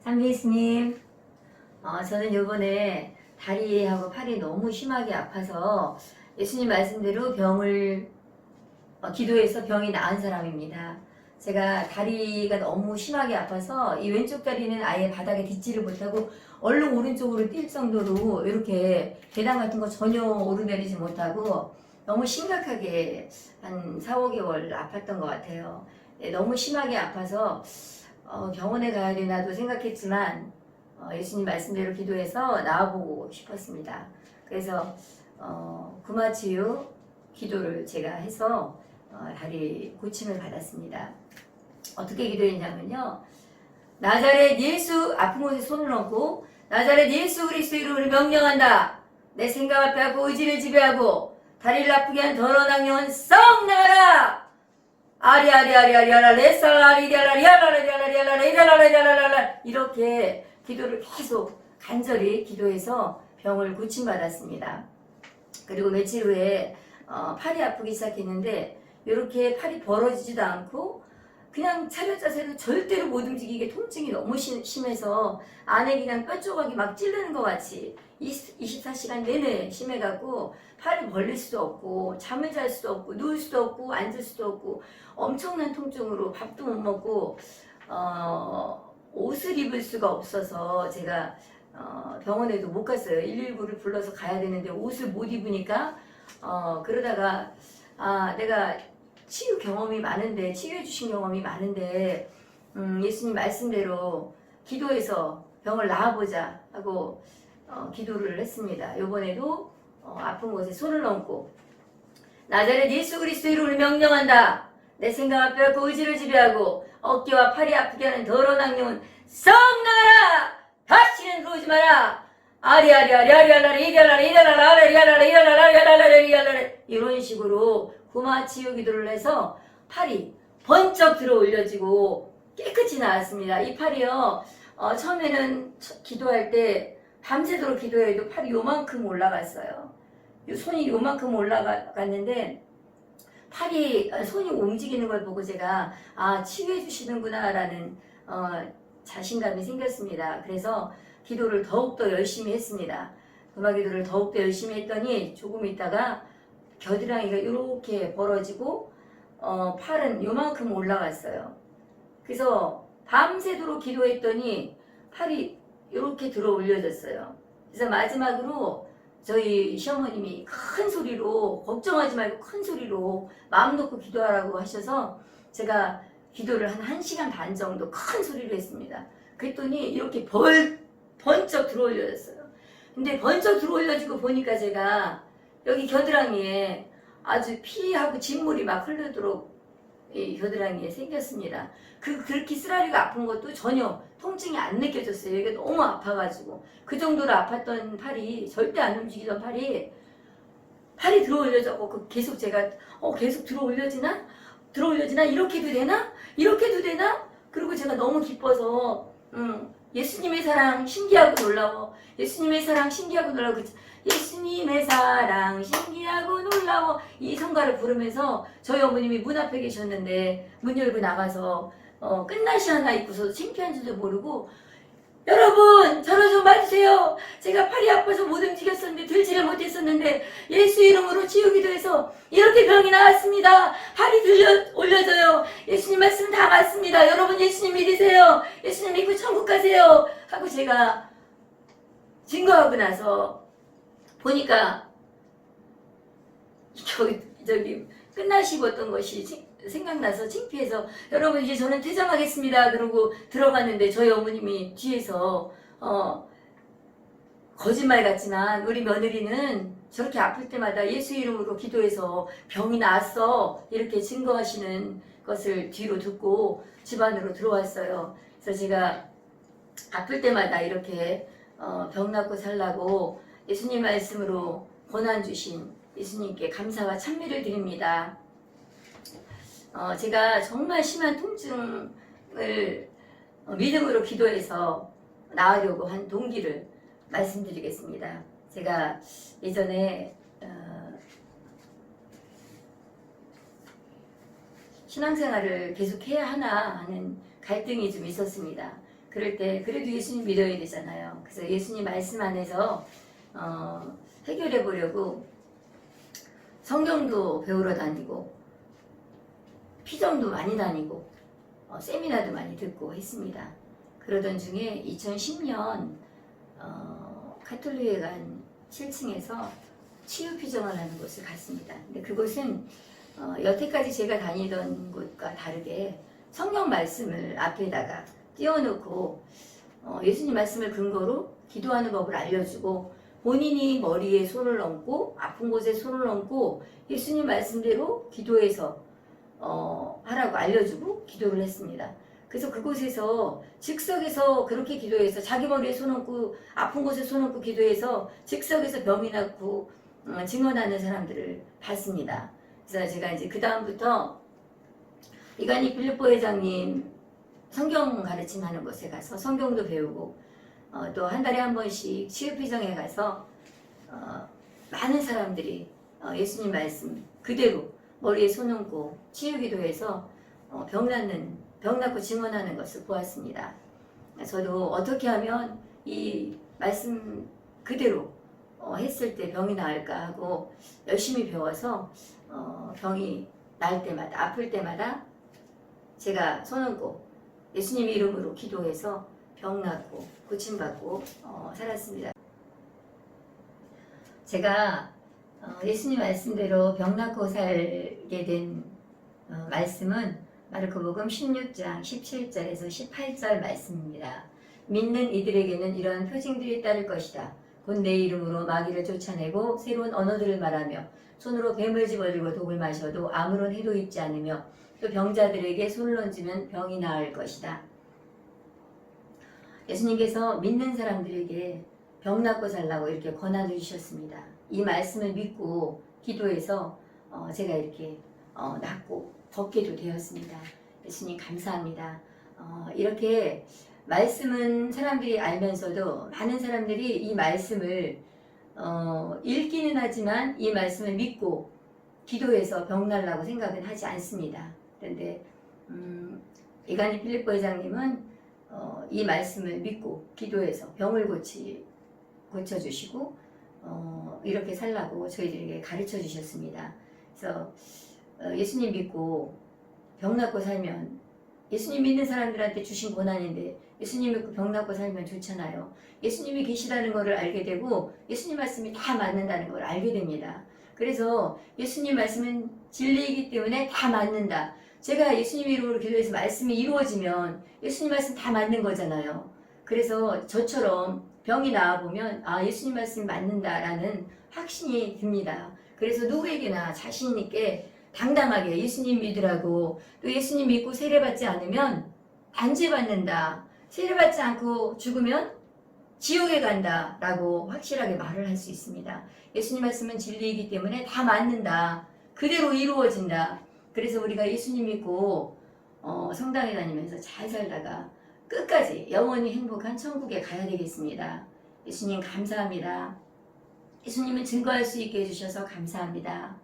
삼미 예수님, 어, 저는 요번에 다리하고 팔이 너무 심하게 아파서 예수님 말씀대로 병을 어, 기도해서 병이 나은 사람입니다. 제가 다리가 너무 심하게 아파서 이 왼쪽 다리는 아예 바닥에 딛지를 못하고 얼른 오른쪽으로 뛸 정도로 이렇게 계단 같은 거 전혀 오르내리지 못하고 너무 심각하게 한 4, 5개월 아팠던 것 같아요. 예, 너무 심하게 아파서 어, 병원에 가야 되나도 생각했지만 어, 예수님 말씀대로 기도해서 나와보고 싶었습니다. 그래서 어, 구마치유 기도를 제가 해서 어, 다리 고침을 받았습니다. 어떻게 기도했냐면요. 나자렛 예수 아픈 곳에 손을 얹고 나자렛 예수 그리스도 이름으로 명령한다. 내 생각 앞에 하고 의지를 지배하고 다리를 아프게 한 더러운 악령은 썩 나가라. 아리아리아리아리아라 레살라리아라리아라리아라리아라리아라리아라리아라 이렇게 기도를 계속 간절히 기도해서 병을 고침받았습니다. 그리고 며칠 후에 어, 팔이 아프기 시작했는데 이렇게 팔이 벌어지지도 않고 그냥 차렷 자세로 절대로 못 움직이게 통증이 너무 심, 심해서 안에 그냥 뼈 조각이 막 찔르는 것 같이 20, 24시간 내내 심해갖고 팔을 벌릴 수도 없고 잠을 잘 수도 없고 누울 수도 없고 앉을 수도 없고 엄청난 통증으로 밥도 못 먹고 어, 옷을 입을 수가 없어서 제가 어, 병원에도 못 갔어요. 119를 불러서 가야 되는데 옷을 못 입으니까 어, 그러다가 아 내가 치유 경험이 많은데 치유해 주신 경험이 많은데 음, 예수님 말씀대로 기도해서 병을 나아보자 하고 어, 기도를 했습니다. 이번에도 어, 아픈 곳에 손을 얹고 나자렛 예수 그리스도 이름을 명령한다. 내 생각 앞에 갖고 의지를 지배하고 어깨와 팔이 아프게 하는 더러운 악령은 썩 나가라! 다시는 들어오지 마라! 아리아리아리아리아라리 이리아라리 이리아라라 이리아라라 이리아라라 이리아라라 이리아라라 이런 식으로 구마 치유 기도를 해서 팔이 번쩍 들어 올려지고 깨끗이 나왔습니다. 이 팔이요 어, 처음에는 첫- 기도할 때 밤새도록 기도해도 팔이 요만큼 올라갔어요. 요 손이 요만큼 올라갔는데 팔이 아, 손이 움직이는 걸 보고 제가 아 치유해 주시는구나라는 어, 자신감이 생겼습니다. 그래서 기도를 더욱더 열심히 했습니다. 음악 기도를 더욱더 열심히 했더니 조금 있다가 겨드랑이가 이렇게 벌어지고 어, 팔은 요만큼 올라갔어요. 그래서 밤새도록 기도했더니 팔이 이렇게 들어 올려졌어요. 그래서 마지막으로 저희 시어머님이 큰 소리로 걱정하지 말고 큰 소리로 마음 놓고 기도하라고 하셔서 제가 기도를 한 1시간 반 정도 큰 소리로 했습니다. 그랬더니 이렇게 벌, 번쩍 들어 올려졌어요. 근데 번쩍 들어 올려지고 보니까 제가 여기 겨드랑이에 아주 피하고 진물이 막 흐르도록 이 겨드랑이에 생겼습니다. 그 그렇게 쓰라리가 아픈 것도 전혀 통증이 안 느껴졌어요. 이게 너무 아파가지고. 그 정도로 아팠던 팔이 절대 안 움직이던 팔이 팔이 들어 올려졌고 그 계속 제가 어 계속 들어 올려지나? 들어 올려지나? 이렇게도 되나? 이렇게도 되나? 그리고 제가 너무 기뻐서 음, 예수님의 사랑 신기하고 놀라워. 예수님의 사랑 신기하고 놀라워. 그 예수님의 사랑 신기하고 놀라워. 이 성가를 부르면서 저희 어머님이 문 앞에 계셨는데 문 열고 나가서 어, 끝나시 하나 입고서 창피한 줄도 모르고 여러분 좀 봐주세요. 제가 팔이 아파서 못 움직였었는데 들지를 못했었는데 예수 이름으로 치유기도 해서 이렇게 병이 나왔습니다. 팔이 들려 올려져요. 예수님 말씀 다 맞습니다. 여러분 예수님 믿으세요. 예수님 믿고 천국 가세요. 하고 제가 증거하고 나서 보니까 저기 저기 끝나시었던 것이 생- 생각나서 창피해서 여러분 이제 저는 퇴장하겠습니다. 그러고 들어갔는데 저희 어머님이 뒤에서 어 거짓말 같지만 우리 며느리는 저렇게 아플 때마다 예수 이름으로 기도해서 병이 나았어 이렇게 증거하시는 것을 뒤로 듣고 집 안으로 들어왔어요. 그래서 제가 아플 때마다 이렇게 어, 병 낫고 살라고 예수님 말씀으로 권한 주신 예수님께 감사와 찬미를 드립니다. 어, 제가 정말 심한 통증을 어, 믿음으로 기도해서 나으려고 한 동기를 말씀드리겠습니다. 제가 예전에 어, 신앙생활을 계속 해야 하나 하는 갈등이 좀 있었습니다. 그럴 때 그래도 예수님 믿어야 되잖아요. 그래서 예수님 말씀 안에서 어, 해결해 보려고 성경도 배우러 다니고 피정도 많이 다니고 어, 세미나도 많이 듣고 했습니다. 그러던 중에 2010년 어, 카톨릭회관 7층에서 치유 피정을 하는 곳을 갔습니다. 근데 그곳은 어, 여태까지 제가 다니던 곳과 다르게 성경 말씀을 앞에다가 띄워놓고 어, 예수님 말씀을 근거로 기도하는 법을 알려주고 본인이 머리에 손을 얹고 아픈 곳에 손을 얹고 예수님 말씀대로 기도해서 어, 하라고 알려주고 기도를 했습니다. 그래서 그곳에서 즉석에서 그렇게 기도해서 자기 머리에 손 얹고 아픈 곳에 손 얹고 기도해서 즉석에서 병이 낫고 어, 증언하는 사람들을 봤습니다. 그래서 제가 이제 그 다음부터 이간희 필리포 회장님 성경 가르침 하는 곳에 가서 성경도 배우고 어, 또 한 달에 한 번씩 치유피정에 가서 어, 많은 사람들이 어, 예수님 말씀 그대로 머리에 손 얹고 치유기도해서 어, 병 낫는 병 낫고 증언하는 것을 보았습니다. 저도 어떻게 하면 이 말씀 그대로 어, 했을 때 병이 나을까 하고 열심히 배워서 어, 병이 날 때마다 아플 때마다 제가 손 얹고 예수님 이름으로 기도해서 병 낫고 고침받고 어, 살았습니다. 제가 어, 예수님 말씀대로 병 낫고 살게 된 어, 말씀은 마르코복음 16장 17절에서 18절 말씀입니다. 믿는 이들에게는 이러한 표징들이 따를 것이다. 곧 내 이름으로 마귀를 쫓아내고 새로운 언어들을 말하며 손으로 뱀을 집어들고 독을 마셔도 아무런 해도 입지 않으며 또 병자들에게 손을 얹으면 병이 나을 것이다. 예수님께서 믿는 사람들에게 병 낫고 살라고 이렇게 권한을 주셨습니다. 이 말씀을 믿고 기도해서 어, 제가 이렇게 어, 낫고 걷게도 되었습니다. 예수님 감사합니다. 어, 이렇게 말씀은 사람들이 알면서도 많은 사람들이 이 말씀을 어, 읽기는 하지만 이 말씀을 믿고 기도해서 병 날라고 생각은 하지 않습니다. 그런데 음, 이간희 필리포 회장님은 어, 이 말씀을 믿고 기도해서 병을 고치, 고쳐주시고 어, 이렇게 살라고 저희들에게 가르쳐 주셨습니다. 그래서 어, 예수님 믿고 병 낫고 살면 예수님 믿는 사람들한테 주신 고난인데 예수님 믿고 병 낫고 살면 좋잖아요. 예수님이 계시다는 것을 알게 되고 예수님 말씀이 다 맞는다는 걸 알게 됩니다. 그래서 예수님 말씀은 진리이기 때문에 다 맞는다. 제가 예수님 이름으로 기도해서 말씀이 이루어지면 예수님 말씀 다 맞는 거잖아요. 그래서 저처럼 병이 나아보면 아 예수님 말씀이 맞는다라는 확신이 듭니다. 그래서 누구에게나 자신 있게 당당하게 예수님 믿으라고 또 예수님 믿고 세례받지 않으면 단죄받는다. 세례받지 않고 죽으면 지옥에 간다 라고 확실하게 말을 할 수 있습니다. 예수님 말씀은 진리이기 때문에 다 맞는다. 그대로 이루어진다. 그래서 우리가 예수님 믿고 어, 성당에 다니면서 잘 살다가 끝까지 영원히 행복한 천국에 가야 되겠습니다. 예수님 감사합니다. 예수님은 증거할 수 있게 해주셔서 감사합니다.